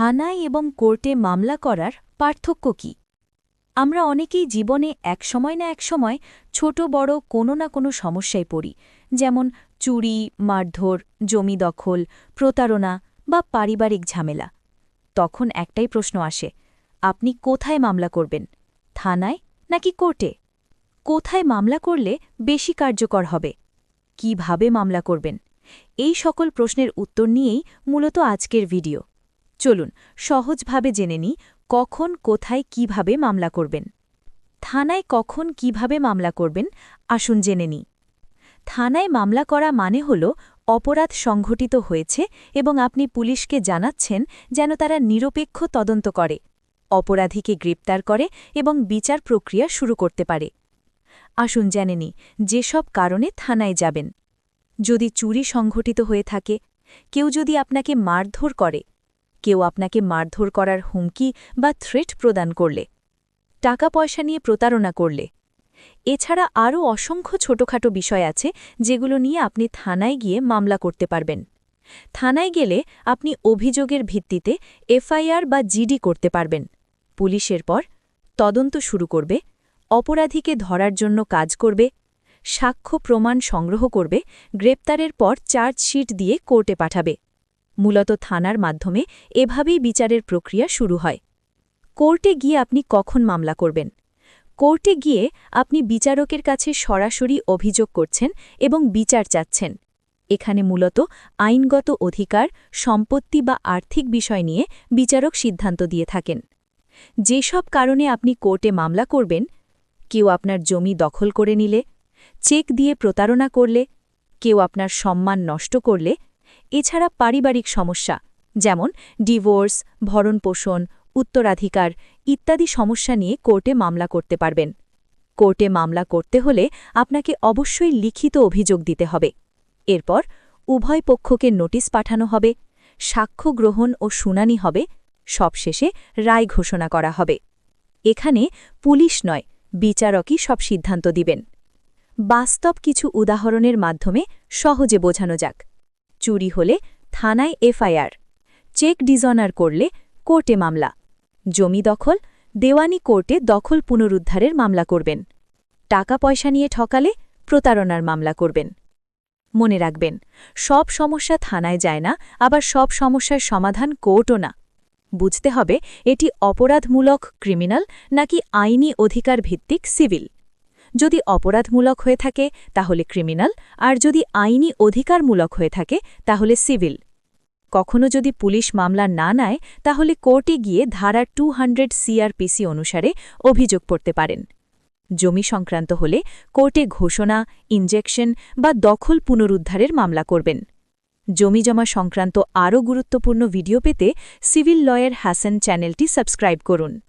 থানায় এবং কোর্টে মামলা করার পার্থক্য কি? আমরা অনেকেই জীবনে এক সময় না এক সময় ছোট, বড় কোনো না কোনো সমস্যায় পড়ি, যেমন চুরি, মারধর, জমি দখল, প্রতারণা বা পারিবারিক ঝামেলা। তখন একটাই প্রশ্ন আসে, আপনি কোথায় মামলা করবেন, থানায় নাকি কোর্টে? কোথায় মামলা করলে বেশি কার্যকর হবে? কীভাবে মামলা করবেন? এই সকল প্রশ্নের উত্তর নিয়েই মূলত আজকের ভিডিও। চলুন, সহজভাবে জেনে নিই কখন, কোথায়, কীভাবে মামলা করবেন। থানায় কখন, কীভাবে মামলা করবেন, আসুন জেনে নিই। থানায় মামলা করা মানে হল অপরাধ সংঘটিত হয়েছে এবং আপনি পুলিশকে জানাচ্ছেন যেন তারা নিরপেক্ষ তদন্ত করে, অপরাধীকে গ্রেপ্তার করে এবং বিচার প্রক্রিয়া শুরু করতে পারে। আসুন জেনে নিই যেসব কারণে থানায় যাবেন। যদি চুরি সংঘটিত হয়ে থাকে, কেউ যদি আপনাকে মারধর করে কেউ আপনাকে মারধর করার হুমকি বা থ্রেট প্রদান করলে টাকা পয়সা নিয়ে প্রতারণা করলে। এছাড়া আরও অসংখ্য ছোটখাটো বিষয় আছে যেগুলো নিয়ে আপনি থানায় গিয়ে মামলা করতে পারবেন। থানায় গেলে আপনি অভিযোগের ভিত্তিতে এফআইআর বা জিডি করতে পারবেন। পুলিশের পর তদন্ত শুরু করবে, অপরাধীকে ধরার জন্য কাজ করবে, সাক্ষ্য প্রমাণ সংগ্রহ করবে, গ্রেপ্তারের পর চার্জশিট দিয়ে কোর্টে পাঠাবে। মূলত থানার মাধ্যমে এভাবেই বিচারের প্রক্রিয়া শুরু হয়। কোর্টে গিয়ে আপনি কখন মামলা করবেন? কোর্টে গিয়ে আপনি বিচারকের কাছে সরাসরি অভিযোগ করছেন এবং বিচার চাচ্ছেন। এখানে মূলত আইনগত অধিকার, সম্পত্তি বা আর্থিক বিষয় নিয়ে বিচারক সিদ্ধান্ত দিয়ে থাকেন। যেসব কারণে আপনি কোর্টে মামলা করবেন, কেউ আপনার জমি দখল করে নিলে, চেক দিয়ে প্রতারণা করলে, কেউ আপনার সম্মান নষ্ট করলে এছাড়া পারিবারিক সমস্যা, যেমন ডিভোর্স, ভরণপোষণ, উত্তরাধিকার ইত্যাদি সমস্যা নিয়ে কোর্টে মামলা করতে পারবেন। কোর্টে মামলা করতে হলে আপনাকে অবশ্যই লিখিত অভিযোগ দিতে হবে। এরপর উভয় পক্ষকে নোটিশ পাঠানো হবে, সাক্ষ্য গ্রহণ ও শুনানি হবে, সবশেষে রায় ঘোষণা করা হবে। এখানে পুলিশ নয়, বিচারকই সব সিদ্ধান্ত দিবেন। বাস্তব কিছু উদাহরণের মাধ্যমে সহজে বোঝানো যাক। চুরি হলে থানায় এফআইআর। চেক ডিজনার করলে কোর্টে মামলা। জমি দখল, দেওয়ানি কোর্টে দখল পুনরুদ্ধারের মামলা করবেন। টাকা পয়সা নিয়ে ঠকালে প্রতারণার মামলা করবেন। মনে রাখবেন, সব সমস্যা থানায় যায় না, আবার সব সমস্যার সমাধান কোর্টও না। বুঝতে হবে, এটি অপরাধমূলক ক্রিমিনাল নাকি আইনি অধিকার ভিত্তিক সিভিল? যদি অপরাধমূলক হয়ে থাকে, তাহলে ক্রিমিনাল, আর যদি আইনি অধিকারমূলক হয়ে থাকে, তাহলে সিভিল। কখনো যদি পুলিশ মামলা না নেয়, তাহলে কোর্টে গিয়ে ধারা টু হান্ড্রেড সিআরপিসি অনুসারে অভিযোগ করতে পারেন। জমি সংক্রান্ত হলে কোর্টে ঘোষণা, ইনজেকশন বা দখল পুনরুদ্ধারের মামলা করবেন। জমিজমা সংক্রান্ত আরও গুরুত্বপূর্ণ ভিডিও পেতে সিভিল লয়ের হাসান চ্যানেলটি সাবস্ক্রাইব করুন।